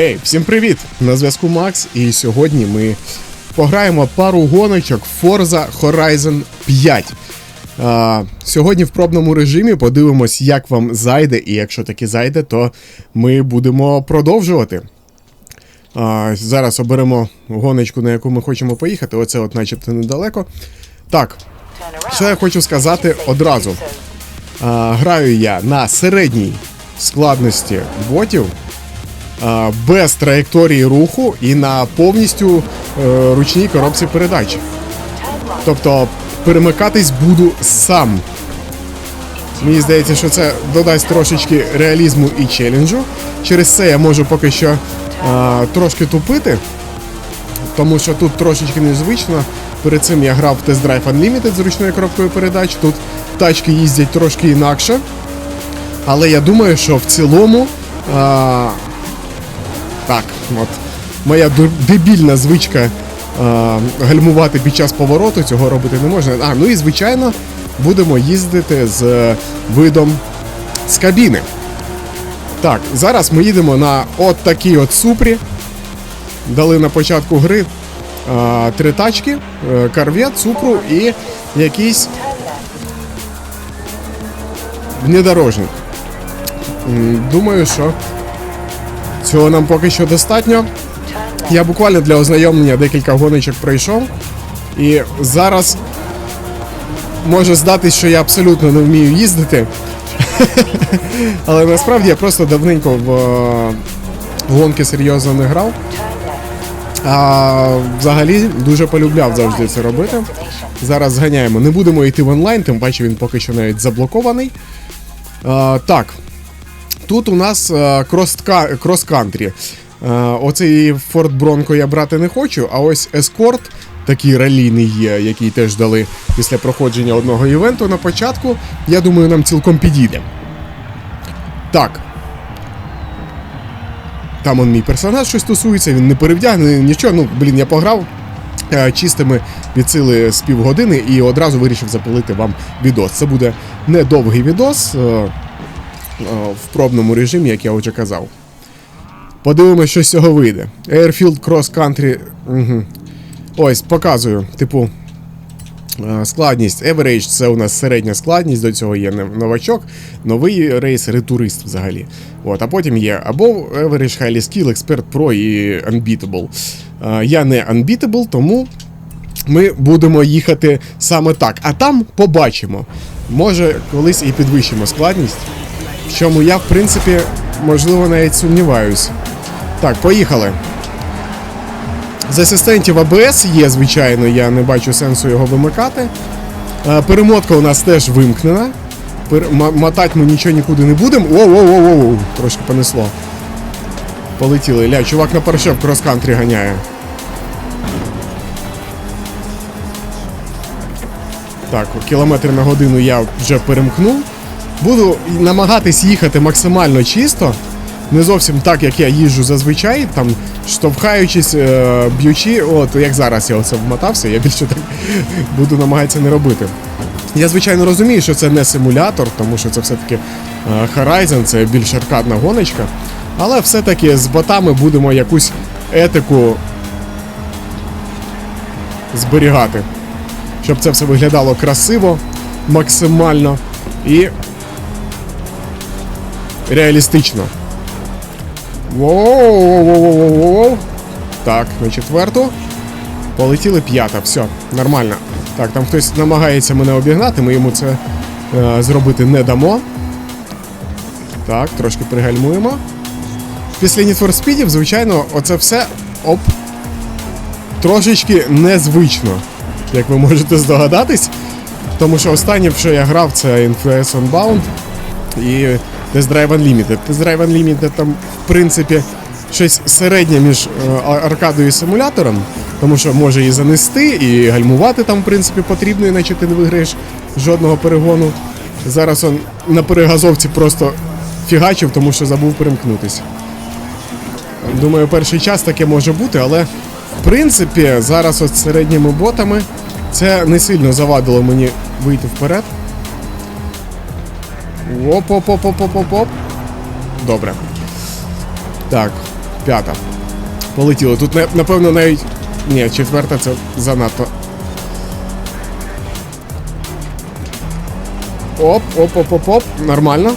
Гей, всім привіт! На зв'язку Макс, і сьогодні ми пограємо пару гоночок Forza Horizon 5. А, сьогодні в пробному режимі подивимось, як вам зайде, і якщо таки зайде, то ми будемо продовжувати. А, зараз оберемо гоночку, на яку ми хочемо поїхати. Оце, от, начебто, недалеко. Так, що я хочу сказати одразу. А, граю я на середній складності ботів без траєкторії руху і на повністю е, ручній коробці передач. Тобто перемикатись буду сам. Мені здається, що це додасть трошечки реалізму і челенджу. Через це я можу поки що а, трошки тупити, тому що тут трошечки незвично. Перед цим я грав в Test Drive Unlimited з ручною коробкою передач. Тут тачки їздять трошки інакше. Але я думаю, що в цілому. А, так, от моя дебільна звичка а, гальмувати під час повороту, цього робити не можна. А, ну і звичайно, будемо їздити з е, видом з кабіни. Так, зараз ми їдемо на от такій от супрі. Дали на початку гри а, три тачки: е, карвет, супру і якийсь внедорожник. Думаю, що цього нам поки що достатньо. Я буквально для ознайомлення декілька гоночок пройшов. І зараз може здатись, що я абсолютно не вмію їздити. Але насправді я просто давненько в, в гонки серйозно не грав. А взагалі дуже полюбляв завжди це робити. Зараз зганяємо. Не будемо йти в онлайн, тим паче він поки що навіть заблокований. А, так. Тут у нас е, крос-ка- крос-кантрі. Е, Оцей Ford Bronco я брати не хочу, а ось Escort, такий ралійний є, який теж дали після проходження одного івенту на початку. Я думаю, нам цілком підійде. Так. Там он мій персонаж щось стосується, він не перевдягнений, нічого. Ну, блін, я пограв е, чистими від сили з півгодини і одразу вирішив запилити вам відос. Це буде недовгий відос. Е, в пробному режимі, як я вже казав. Подивимось, що з цього вийде. Airfield Cross Country. Угу. Ось, показую. Типу. е, Складність. Average це у нас середня складність, до цього є новачок, новий рейсер і турист взагалі. От, а потім є Above Average, Highly Skill, Expert Pro і Unbeatable. Е, Я не Unbeatable, тому ми будемо їхати саме так. А там побачимо. Може, колись і підвищимо складність. В чому я, в принципі, можливо, навіть сумніваюсь. Так, поїхали. З асистентів АБС є, звичайно, я не бачу сенсу його вимикати. Е, Перемотка у нас теж вимкнена. Мотати ми нічого нікуди не будемо. Воу-воу-воу-воу, трошки понесло. Полетіли. Ля, чувак на параше в крос-кантрі ганяє. Так, кілометр на годину я вже перемкнув. Буду намагатись їхати максимально чисто. Не зовсім так, як я їжджу зазвичай, там штовхаючись, е, б'ючи, от як зараз я оце вмотався, я більше так буду намагатися не робити. Я звичайно розумію, що це не симулятор, тому що це все-таки е, Horizon, це більш аркадна гоночка. Але все-таки з ботами будемо якусь етику зберігати щоб це все виглядало красиво, максимально і реалістично. Воу-воу-воу-воу-воу. Так, на четверту. Полетіли п'ята, все, нормально. Так, там хтось намагається мене обігнати, ми йому це е, зробити не дамо. Так, трошки пригальмуємо. Після Need for Speed, звичайно, оце все оп. Трошечки незвично як ви можете здогадатись. Тому що останнє, що я грав, це Influence Unbound і Test Drive Unlimited. Test Drive Unlimited там, в принципі, щось середнє між е, аркадою і симулятором, тому що може і занести, і гальмувати там, в принципі, потрібно, іначе ти не виграєш жодного перегону. Зараз он на перегазовці просто фігачив, тому що забув перемкнутися. Думаю, перший час таке може бути, але в принципі зараз от середніми ботами це не сильно завадило мені вийти вперед. Оп-оп-оп-оп-оп-оп. Добре. Так. П'ята. Полетіло. Тут, напевно, навіть. Ні, четверта це занадто. Оп, оп, оп, оп, оп. Нормально.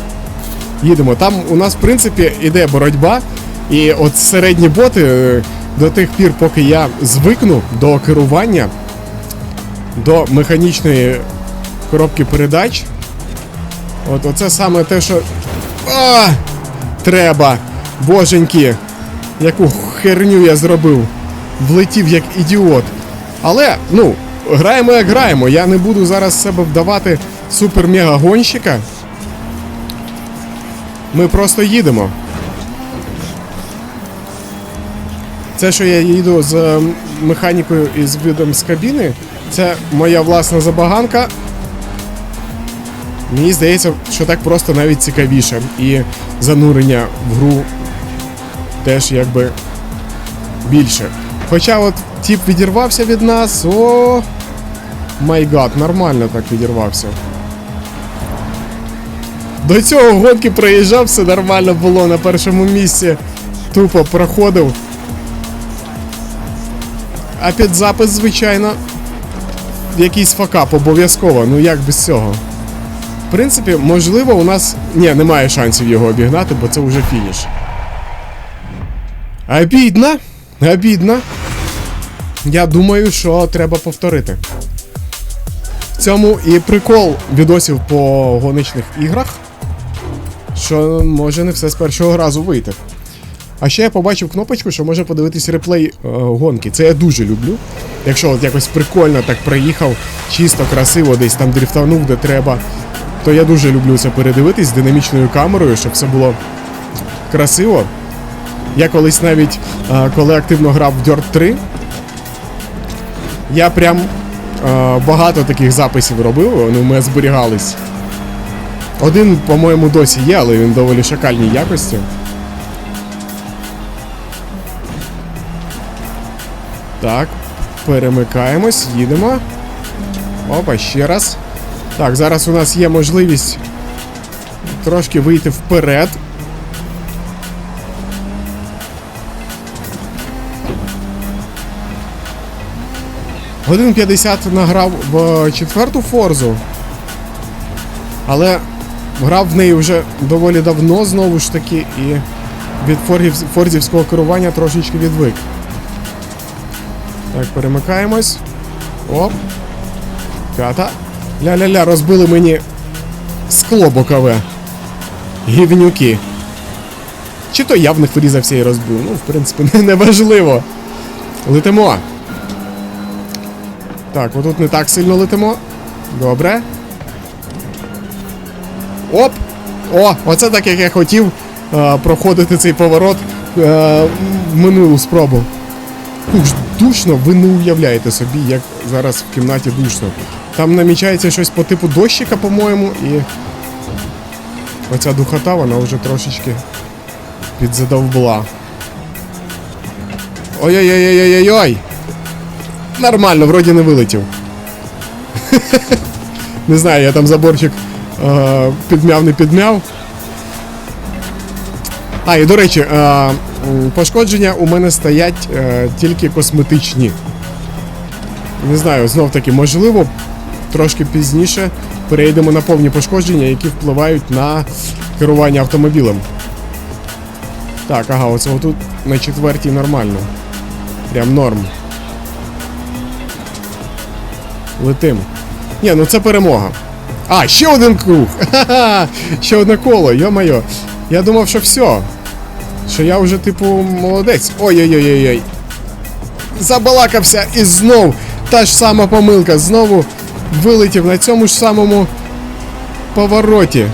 Їдемо. Там у нас, в принципі, іде боротьба. І от середні боти е, до тих пір, поки я звикну до керування, до механічної коробки передач. От оце саме те, що. А! Треба! Боженьки! Яку херню я зробив. Влетів як ідіот. Але, ну, граємо як граємо. Я не буду зараз себе вдавати супер-мега-гонщика. Ми просто їдемо. Це, що я їду з механікою і з видом з кабіни, це моя власна забаганка. Мені здається, що так просто навіть цікавіше. І занурення в гру теж якби більше. Хоча от тип відірвався від нас, о. Май гад, нормально так відірвався. До цього гонки проїжджав, все нормально було на першому місці. Тупо проходив. А під запис, звичайно, якийсь факап обов'язково. Ну як без цього? Принципі, можливо, у нас. Ні, немає шансів його обігнати, бо це вже фініш. Обідно. Обідно. Я думаю, що треба повторити. В цьому і прикол відосів по гоночних іграх. Що може не все з першого разу вийти. А ще я побачив кнопочку, що можна подивитись реплей е, гонки. Це я дуже люблю. Якщо от якось прикольно так приїхав, чисто, красиво, десь там дрифтанув, де треба, то я дуже люблю це передивитись з динамічною камерою, щоб все було красиво. Я колись навіть, е, коли активно грав в Dirt 3, я прям е, багато таких записів робив, вони в мене зберігались. Один, по-моєму, досі є, але він доволі шакальній якості. Так, перемикаємось, їдемо. Опа, ще раз. Так, зараз у нас є можливість трошки вийти вперед. Годин 50 награв в четверту форзу. Але грав в неї вже доволі давно, знову ж таки, і від форзівського керування трошечки відвик. Так, перемикаємось. Оп. П'ята. Ля-ля-ля, розбили мені скло бокове. Гівнюки. Чи то я в них врізався і розбив. Ну, в принципі, не, не. Летимо. Так, отут не так сильно летимо. Добре. Оп! О, оце так, як я хотів е, проходити цей поворот е, минулу спробу. Душно, ви не уявляєте собі, як зараз в кімнаті душно. Там намічається щось по типу дощика, по-моєму, і оця духота, вона вже трошечки підзадовбла. Ой-ой-ой-ой-ой-ой! Нормально, вроді не вилетів. Не знаю, я там заборчик е, підмяв, не підмяв. А, і до речі, е, пошкодження у мене стоять е, тільки косметичні. Не знаю, знов таки, можливо, трошки пізніше перейдемо на повні пошкодження, які впливають на керування автомобілем. Так, ага, оце отут на четвертій нормально. Прям норм. Летим. Ні, ну це перемога. А, ще один круг! Ха-ха! Ще одне коло, йо-моє. Я думав, що все. Що я вже, типу, молодець. Ой-ой-ой-ой. Забалакався і знов та ж сама помилка. Знову вилетів на цьому ж самому повороті.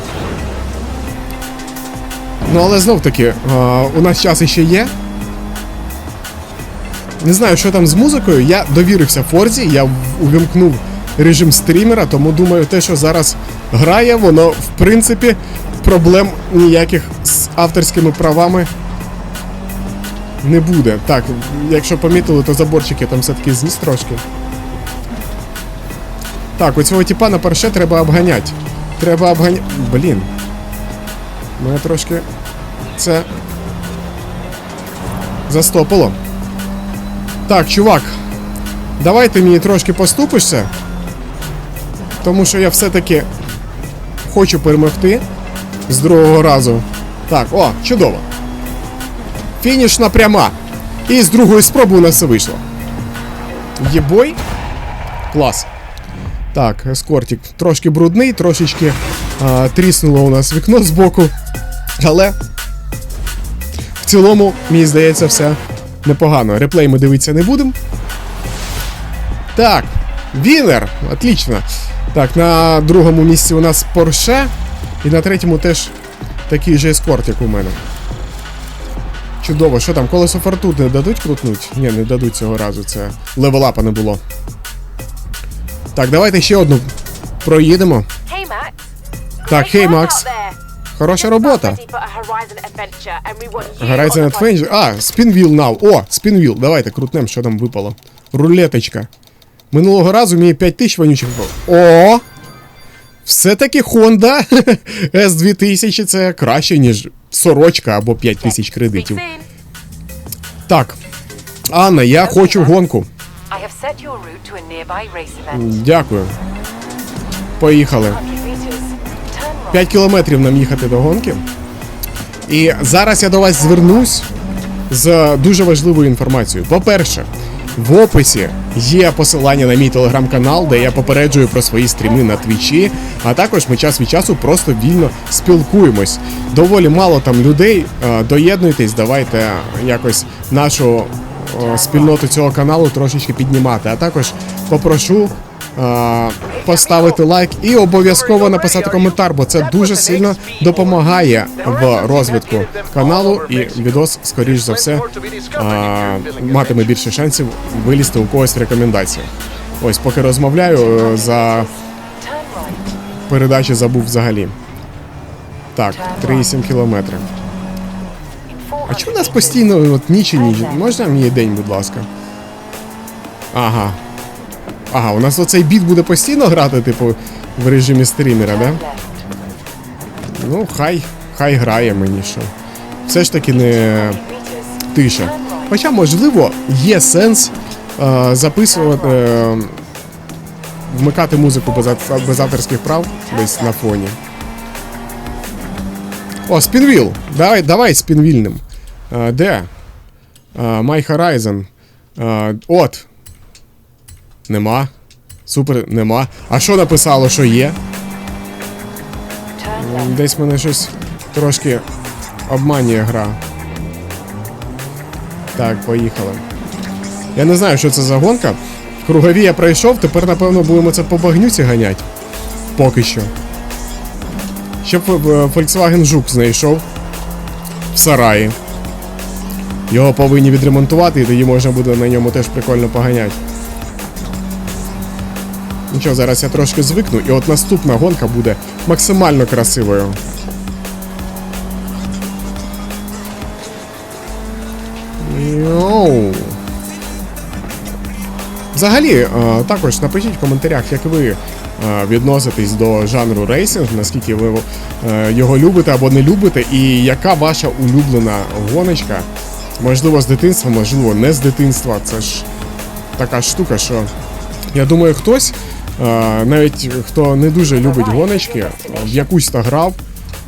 Ну, але знов таки, а, у нас час іще є. Не знаю, що там з музикою. Я довірився Форзі, я увімкнув режим стрімера, тому думаю, те, що зараз грає, воно в принципі проблем ніяких з авторськими правами не буде. Так, якщо помітили, то заборчики там все-таки зніс трошки. Так, оцього типа на парше треба обганяти. Треба обганяти. Блін. Мене трошки. Це. Застопило. Так, чувак. Давай ти мені трошки поступишся. Тому що я все-таки хочу перемогти з другого разу. Так, о, чудово. Фінішна пряма. І з другої спроби у нас все вийшло. Єбой. Клас. Так, ескортик трошки брудний, трошечки а, тріснуло у нас вікно збоку. Але в цілому, мені здається, все непогано. Реплей ми дивитися не будемо. Так, Вінер! Отлично. Так, на другому місці у нас Порше. І на третьому теж такий же ескорт, як у мене. Чудово, що там, колесо фортуни дадуть крутнуть? Ні, не дадуть цього разу, це левелапа не було. Так, давайте ще одну проїдемо. Hey, Max. Так, хей, Макс. Хороша робота. Horizon adventure, А, спінвіл нав. О, спінвіл. Давайте крутнем, що там випало. Рулеточка. Минулого разу мені 5 тисяч вонючих випало. О! Все-таки Honda S2000 це краще, ніж сорочка або 5 тисяч кредитів. Так. Анна, я хочу гонку. I have set your route to a nearby race event. Дякую. Поїхали. 100 meters. Turn right. 5 кілометрів нам їхати до гонки. І зараз я до вас звернусь з дуже важливою інформацією. По-перше, в описі є посилання на мій телеграм-канал, де я попереджую про свої стріми на твічі, а також ми час від часу просто вільно спілкуємось. Доволі мало там людей. Е, Доєднуйтесь, давайте якось нашу спільноту цього каналу трошечки піднімати. А також попрошу е, поставити лайк і обов'язково написати коментар, бо це дуже сильно допомагає в розвитку каналу, і відос, скоріш за все, а, матиме більше шансів вилізти у когось в рекомендаціях. Ось, поки розмовляю, е, за передачі забув взагалі. Так, 3,7 кілометри. In 400 А чому у нас постійно от ніч і ніч? Можна мені день, будь ласка? Ага. Ага, у нас оцей біт буде постійно грати, типу, в режимі стрімера, да? Ну, хай, хай грає мені що. Все ж таки не тиша. Хоча, можливо, є сенс е, записувати, е, вмикати музику без, без авторських прав десь на фоні. О, спінвіл! Давай, давай спінвільним. Е, де? Е, My Horizon. Е, от. Нема. Супер, нема. А що написало, що є? Десь мене щось трошки обманює гра. Так, поїхали. Я не знаю, що це за гонка. Кругові я пройшов, тепер, напевно, будемо це по багнюці ганять. Поки що. Ще б е, Volkswagen Жук знайшов в сараї. Його повинні відремонтувати, і тоді можна буде на ньому теж прикольно поганяти. Нічого, зараз я трошки звикну, і от наступна гонка буде максимально красивою. Йоу. Взагалі, е, також напишіть в коментарях, як ви е, відноситесь до жанру рейсинг, наскільки ви е, його любите або не любите, і яка ваша улюблена гоночка. Можливо, з дитинства, можливо, не з дитинства. Це ж така штука, що я думаю, хтось, е, навіть хто не дуже любить гоночки, в якусь та грав,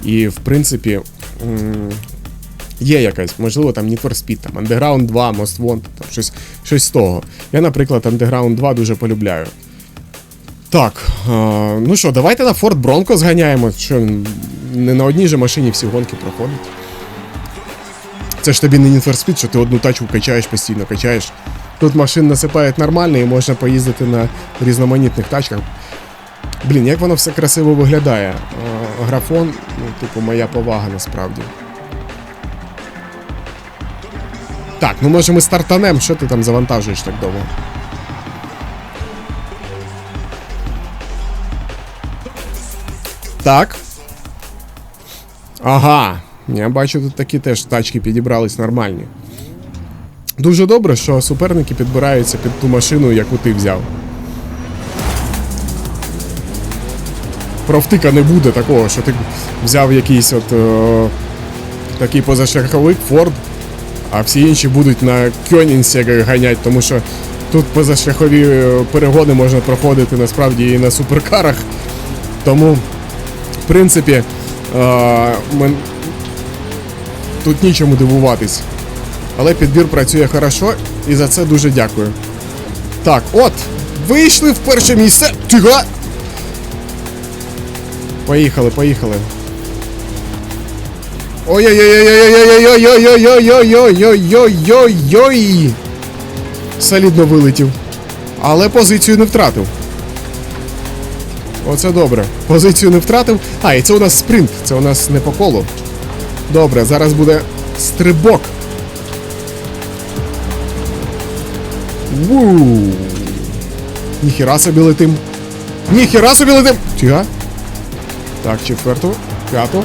і в принципі. Є якась, можливо, там Need for Speed, там Underground 2, Most Wanted, там щось, щось з того. Я, наприклад, Underground 2 дуже полюбляю. Так, е, ну що, давайте на Ford Bronco зганяємо. Що не на одній же машині всі гонки проходить. Це ж тобі не Need for Speed, що ти одну тачку качаєш постійно, качаєш. Тут машин насипають нормально і можна поїздити на різноманітних тачках. Блін, як воно все красиво виглядає. Е, Графон, ну, типу, моя повага насправді. Так, ну може ми стартанем, що ти там завантажуєш так довго? Так. Ага. Я бачу, тут такі теж тачки підібрались нормальні. Дуже добре, що суперники підбираються під ту машину, яку ти взяв. Провтика не буде такого, що ти взяв якийсь от е, такий позашляховик Ford, а всі інші будуть на Кьонінсегі ганять, тому що тут позашляхові е, перегони можна проходити насправді і на суперкарах. Тому, в принципі, е, мен... тут нічому дивуватись. Але підбір працює хорошо і за це дуже дякую. Так, от, вийшли в перше місце. Тихо! Поїхали, поїхали. Ой-ой-ой-ой-ой-ой-ой-ой-ой-ой-ой-ой-ой-ой. Солідно вилетів. Але позицію не втратив. Оце добре. Позицію не втратив. А, і це у нас спринт, це у нас не по колу. Добре, зараз буде стрибок. Вуу. Ніхіра собі летим. Ніхіра собі летим. Тіга. Так, четверту, п'яту.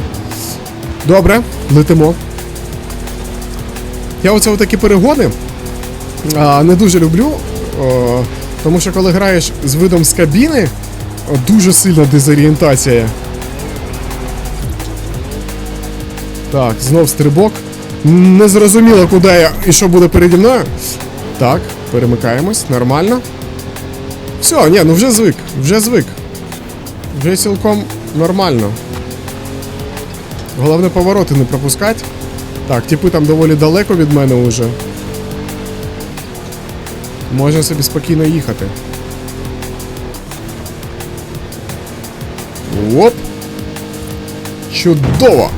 Добре, летимо. Я оце отакі перегони а, не дуже люблю. О, тому що коли граєш з видом з кабіни, дуже сильна дезорієнтація. Так, знов стрибок. Не зрозуміло, куди я і що буде переді мною. Так, перемикаємось, нормально. Все, ні, ну вже звик, вже звик. Вже цілком нормально. Головне повороти не пропускати. Так, типи там доволі далеко від мене уже. Можна собі спокійно їхати. Оп! Чудово!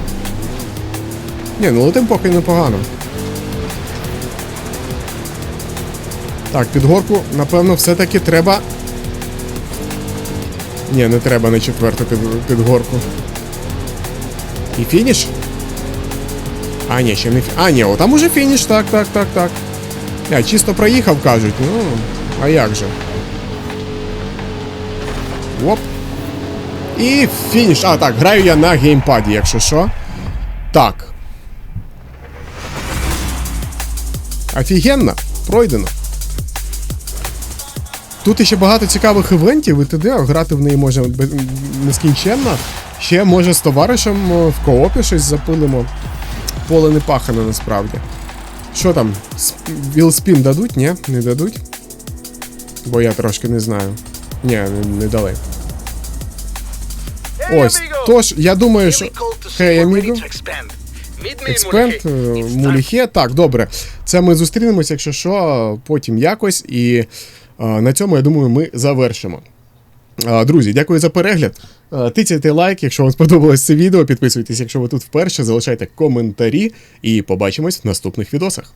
Ні, ну летим поки непогано. Так, під горку, напевно, все-таки треба. Ні, не треба на четверту під, під горку. І фініш? А, ні, ще не фініш. А, ні, о, там уже фініш, так, так, так, так. Я чисто проїхав, кажуть. Ну, а як же? Оп. І фініш. А, так, граю я на геймпаді, якщо що. Так. Офігенно, пройдено. Тут ще багато цікавих івентів, і т.д. грати в неї може нескінченно. Ще може з товаришем в коопі щось запилимо. Поле не пахане насправді. Що там? Вілспін дадуть? Ні, не дадуть. Бо я трошки не знаю. Ні, не, не дали. Ось. Тож, я думаю, що. Хей, аміго. Експент, е, Муліхе. Так, добре. Це ми зустрінемось, якщо що, потім якось. І е, на цьому, я думаю, ми завершимо. Е, Друзі, дякую за перегляд. Е, Тицяйте лайк, якщо вам сподобалось це відео. Підписуйтесь, якщо ви тут вперше, залишайте коментарі і побачимось в наступних відосах.